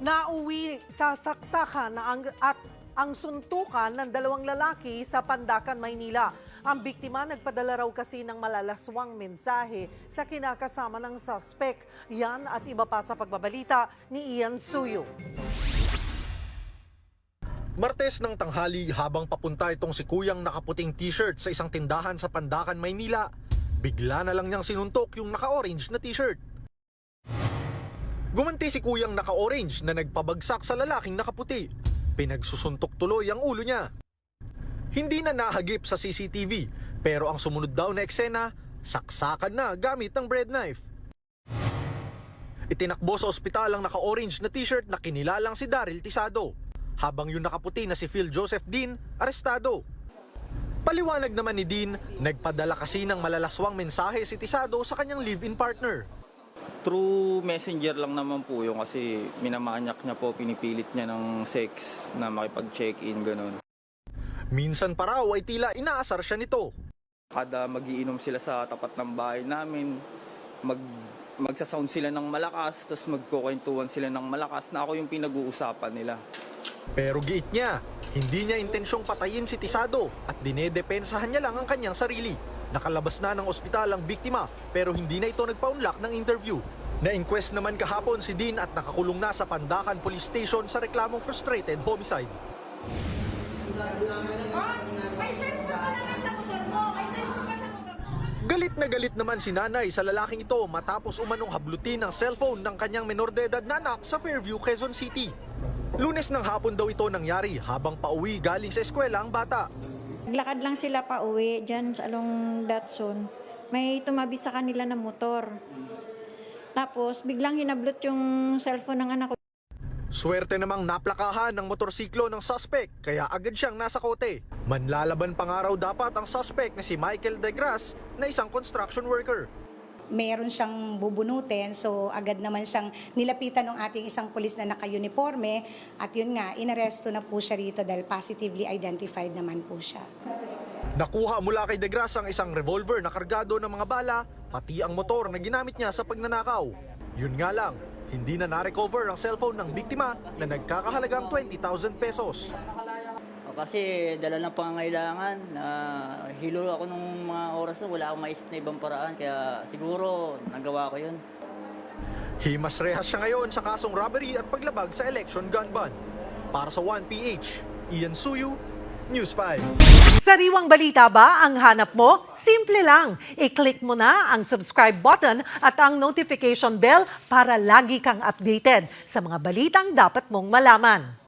Nauwi sa saksakan na ang, at ang suntukan ng dalawang lalaki sa Pandakan, Maynila. Ang biktima nagpadala raw kasi ng malalaswang mensahe sa kinakasama ng suspect. Yan at iba pa sa pagbabalita ni Ian Suyo. Martes ng tanghali habang papunta itong si Kuyang nakaputing t-shirt sa isang tindahan sa Pandakan, Maynila, bigla na lang niyang sinuntok yung naka-orange na t-shirt. Gumanti si Kuyang naka-orange na nagpabagsak sa lalaking nakaputi. Pinagsusuntok tuloy ang ulo niya. Hindi na nahagip sa CCTV pero ang sumunod daw na eksena, saksakan na gamit ang bread knife. Itinakbo sa ospital ang naka-orange na t-shirt na kinilalang si Daryl Tisado, habang yung nakaputi na si Phil Joseph Dean, arestado. Paliwanag naman ni Dean, nagpadala kasi ng malalaswang mensahe si Tisado sa kanyang live-in partner. Through messenger lang naman po yung kasi minamanyak niya po, pinipilit niya ng sex na makipag-check-in, ganun. Minsan pa raw ay tila inaasar siya nito. Kada magiinom sila sa tapat ng bahay namin, mag magsasound sila ng malakas, tapos magkukwentuhan sila ng malakas na ako yung pinag-uusapan nila. Pero giit niya, hindi niya intensyong patayin si Tisado at dinedepensahan niya lang ang kanyang sarili. Nakalabas na ng ospital ang biktima pero hindi na ito nagpaunlak ng interview. Na-inquest naman kahapon si Dean at nakakulong na sa Pandakan Police Station sa reklamong frustrated homicide. Galit na galit naman si nanay sa lalaking ito matapos umanong hablutin ng cellphone ng kanyang menor de edad na anak sa Fairview, Quezon City. Lunes ng hapon daw ito nangyari habang pauwi galing sa eskwela ang bata. Naglakad lang sila pa uwi dyan along Datsun. May tumabi sa kanila na motor. Tapos biglang hinablot yung cellphone ng anak ko. Swerte namang naplakahan ng motorsiklo ng suspect kaya agad siyang nasa kote. Manlalaban pa nga raw dapat ang suspect na si Michael Degras na isang construction worker. Meron siyang bubunutin. So agad naman siyang nilapitan ng ating isang pulis na naka-uniforme at yun nga, inaresto na po siya rito dahil positively identified naman po siya. Nakuha mula kay Degras ang isang revolver na kargado ng mga bala pati ang motor na ginamit niya sa pagnanakaw. Yun nga lang, hindi na na-recover ang cellphone ng biktima na nagkakahalagang 20,000 pesos. Kasi dala ng pangangailangan, na hilo ako nung mga oras na wala akong maisip na ibang paraan. Kaya siguro nagawa ko yun. Himas rehas siya ngayon sa kasong robbery at paglabag sa election gun ban. Para sa 1PH, Ian Suyu, News 5. Sariwang balita ba ang hanap mo? Simple lang. I-click mo na ang subscribe button at ang notification bell para lagi kang updated sa mga balitang dapat mong malaman.